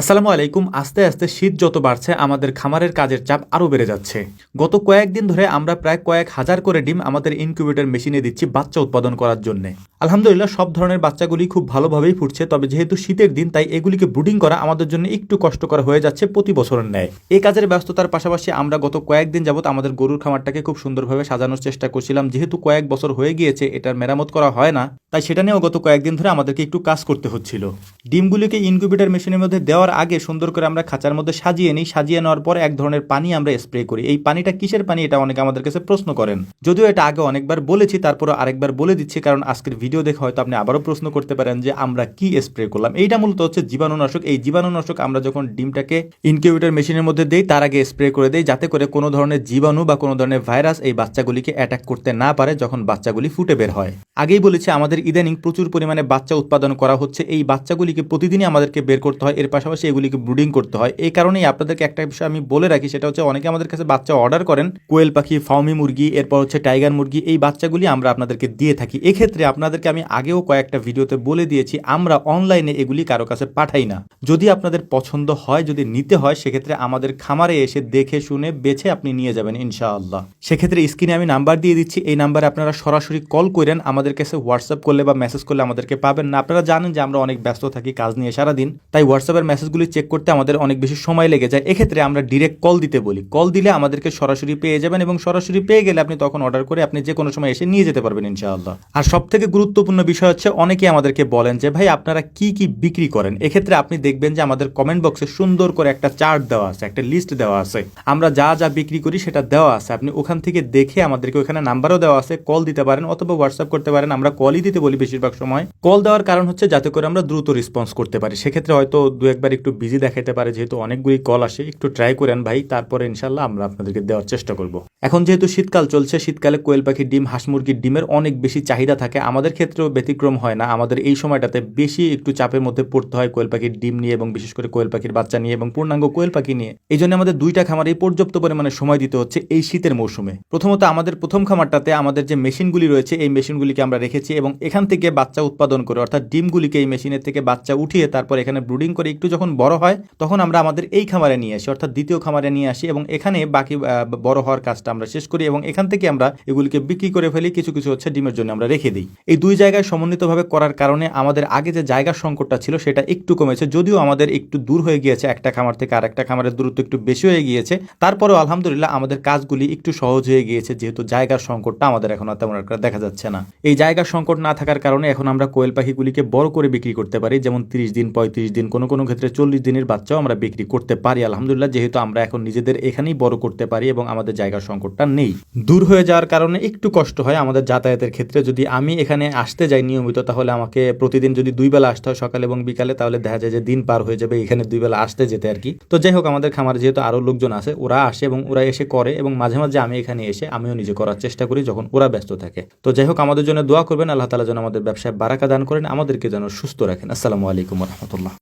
আসসালামু আলাইকুম। আস্তে আস্তে শীত যত বাড়ছে, আমাদের খামারের কাজের চাপ আরও বেড়ে যাচ্ছে। গত কয়েকদিন ধরে আমরা প্রায় কয়েক হাজার করে ডিম আমাদের ইনকিউবেটর মেশিনে দিচ্ছি বাচ্চা উৎপাদন করার জন্য। আলহামদুলিল্লাহ, সব ধরনের বাচ্চাগুলি খুব ভালোভাবেই ফুটছে, তবে যেহেতু শীতের দিন, তাই এগুলিকে ব্রুডিং করা আমাদের জন্য একটু কষ্টকর হয়ে যাচ্ছে প্রতি বছরের ন্যায়। এই কাজের ব্যস্ততার পাশাপাশি আমরা গত কয়েকদিন যাবত আমাদের গরুর খামারটাকে খুব সুন্দরভাবে সাজানোর চেষ্টা করছিলাম। যেহেতু কয়েক বছর হয়ে গিয়েছে, এটার মেরামত করা হয় না, তাই সেটা নিয়েও গত কয়েকদিন ধরে আমাদেরকে একটু কাজ করতে হচ্ছিল। ডিমগুলিকে ইনকিউবেটর মেশিনের মধ্যে দেওয়ার আগে সুন্দর করে আমরা খাঁচার মধ্যে সাজিয়ে নিই। সাজিয়ে নেওয়ার পর এক ধরনের পানি আমরা স্প্রে করি। এই পানিটা কিসের পানি? এটা অনেকে আমাদের কাছে প্রশ্ন করেন। যদিও এটা আগে অনেকবার বলেছি তারপরে আরেকবার বলে দিচ্ছি, কারণ আজকের ভিডিও দেখে হয়তো আপনি আবারও প্রশ্ন করতে পারেন যে আমরা কি স্প্রে করলাম। এইটা মূলত হচ্ছে জীবাণুনাশক। এই জীবাণুনাশক আমরা যখন ডিমটাকে ইনকিউবেটর মেশিনের মধ্যে দেই, তার আগে স্প্রে করে দেই, যাতে করে কোনো ধরনের জীবাণু বা কোনো ধরনের ভাইরাস এই বাচ্চাগুলিকে অ্যাটাক করতে না পারে যখন বাচ্চাগুলি ফুটে বের হয়। আগেই বলেছি, আমাদের ইদানিং প্রচুর পরিমাণে বাচ্চা উৎপাদন করা হচ্ছে। এই বাচ্চাগুলিকে প্রতিদিনই আমাদেরকে বের করতে হয়। এর পাশাপাশি এগুলিকে ব্রুডিং করতে হয়। এই কারণেই আপনাদেরকে একটা বিষয় আমি বলে রাখি, সেটা হচ্ছে অনেকে আমাদের কাছে বাচ্চা অর্ডার করেন, কোয়েল পাখি ফাউমি মুরগি, এরপর হচ্ছে টাইগার মুরগি, এই বাচ্চাগুলি আমরা আপনাদেরকে দিয়ে থাকি। এক্ষেত্রে আপনাদেরকে আমি আগেও কয়েকটা ভিডিওতে বলে দিয়েছি, আমরা অনলাইনে এগুলি কারও কাছে পাঠাই না। যদি আপনাদের পছন্দ হয়, যদি নিতে হয়, সেক্ষেত্রে আমাদের খামারে এসে দেখে শুনে বেছে আপনি নিয়ে যাবেন ইনশাআল্লাহ। সেক্ষেত্রে স্ক্রিনে আমি নাম্বার দিয়ে দিচ্ছি, এই নাম্বারে আপনারা সরাসরি কল করেন, আমাদের কাছে হোয়াটসঅ্যাপ করলে বা মেসেজ করলে আমাদেরকে পাবেন না। আপনারা জানেন যে আমরা অনেক ব্যস্ত থাকি, কাজ নিয়ে সারাদিন, তাই হোয়াটসঅ্যাপের মেসেজগুলি চেক করতে আমাদের অনেক বেশি সময় লেগে যায়। এক্ষেত্রে আমরা ডিরেক্ট কল দিতে বলি। কল দিলে আমাদেরকে সরাসরি পেয়ে যাবেন এবং সরাসরি পেয়ে গেলে আপনি তখন অর্ডার করে আপনি যে কোনো সময় এসে নিয়ে যেতে পারবেন ইনশাআল্লাহ। আর সব থেকে গুরুত্বপূর্ণ বিষয় হচ্ছে অনেকে আমাদেরকে বলেন যে, ভাই, আপনারা কি কি বিক্রি করেন? এক্ষেত্রে আপনি দেখবেন যে, আমাদের কমেন্ট বক্সে সুন্দর করে একটা চার্ট দেওয়া আছে, একটা লিস্ট দেওয়া আছে। আমরা যা যা বিক্রি করি সেটা দেওয়া আছে। আপনি ওখান থেকে দেখে আমাদেরকে ওখানে নাম্বারও দেওয়া আছে কল দিতে পারেন অথবা হোয়াটসঅ্যাপ করতে পারেন। আমরা কলই দিতে বলি বেশিরভাগ সময়। কল দেওয়ার কারণ হচ্ছে, যাতে করে আমরা দ্রুত রেসপন্স করতে পারি। সেক্ষেত্রে হয়তো দু একবার একটু বিজি দেখাতে পারে, যেহেতু অনেকগুলি কল আসে, একটু ট্রাই করেন ভাই, তারপরে ইনশাল্লাহ আমরা আপনাদেরকে দেওয়ার চেষ্টা করব। এখন যেহেতু শীতকাল চলছে, শীতকালে কোয়েল পাখির ডিম, হাঁস মুরগির ডিমের অনেক বেশি চাহিদা থাকে, আমাদের ক্ষেত্রেও ব্যতিক্রম হয় না। আমাদের এই সময়টাতে বেশি একটু চাপের মধ্যে পড়তে হয় কোয়েল পাখির ডিম নিয়ে এবং বিশেষ করে কোয়েল পাখির বাচ্চা নিয়ে এবং পূর্ণাঙ্গ কোয়েল পাখি নিয়ে। এই জন্য আমাদের দুইটা খামারে পর্যাপ্ত পরিমাণে সময় দিতে হচ্ছে এই শীতের মৌসুমে। প্রথমত আমাদের প্রথম খামারটাতে আমাদের যে মেশিনগুলি রয়েছে, এই মেশিনগুলিকে আমরা রেখেছি এবং এখান থেকে বাচ্চা উৎপাদন করে, অর্থাৎ ডিমগুলিকে এই মেশিনের থেকে বাচ্চা উঠিয়ে তারপর এখানে ব্রুডিং করে একটু যখন বড় হয়, তখন আমরা আমাদের এই খামারে নিয়ে আসি, অর্থাৎ দ্বিতীয় খামারে নিয়ে আসি এবং এখানে বাকি বড় হওয়ার কাজটা আমরা শেষ করি এবং এখান থেকে আমরা এগুলিকে বিক্রি করে ফেলি, কিছু কিছু হচ্ছে ডিমের জন্য আমরা রেখে দিই। এই দুই জায়গায় সমন্বিতভাবে করার কারণে আমাদের আগে যে জায়গার সংকটটা ছিল, সেটা একটু কমেছে, যদিও আমাদের একটু দূর হয়ে গিয়েছে একটা খামার থেকে আরেকটা খামারের দূরত্ব একটু বেশি হয়ে গিয়েছে। তারপরেও আলহামদুলিল্লাহ আমাদের কাজগুলি একটু সহজ হয়ে গিয়েছে, যেহেতু জায়গার সংকটটা আমাদের এখন আর তেমন একটা দেখা যাচ্ছে না। এই জায়গার সংকট না থাকার কারণে এখন আমরা কোয়েল পাখিগুলিকে বড় করে বিক্রি করতে পারি, যেমন তিরিশ দিন, পঁয়ত্রিশ দিন কোনো কোনো ক্ষেত্রে চল্লিশ দিনের বাচ্চাও আমরা বিক্রি করতে পারি, আলহামদুলিল্লাহ, যেহেতু আমরা এখন নিজেদের এখানেই বড় করতে পারি এবং আমাদের জায়গার সংকটটা নেই। দূর হয়ে যাওয়ার কারণে একটু কষ্ট হয় আমাদের যাতায়াতের ক্ষেত্রে। যদি আমি এখানে আসতে যাই নিয়মিত, তাহলে আমাকে প্রতিদিন যদি দুই বেলা আসতে হয় সকাল এবং বিকালে, তাহলে দেখা যায় যে দিন পার হয়ে যাবে এখানে দুই বেলা আসতে যেতে আর কি। তো যাই হোক, আমাদের খামারে যেহেতু আরও লোকজন আছে, ওরা আসে এবং ওরা এসে করে এবং মাঝে মাঝে আমি এখানে এসে আমিও নিজে করার চেষ্টা করি যখন ওরা ব্যস্ত থাকে। তো যাই হোক, আমাদের জন্য দোয়া করবেন, আল্লাহ তালা যেন আমাদের ব্যবসায় বারাকা দান করেন, আমাদেরকে যেন সুস্থ রাখেন। আসসালামু আলাইকুম রহমতুল্লাহ।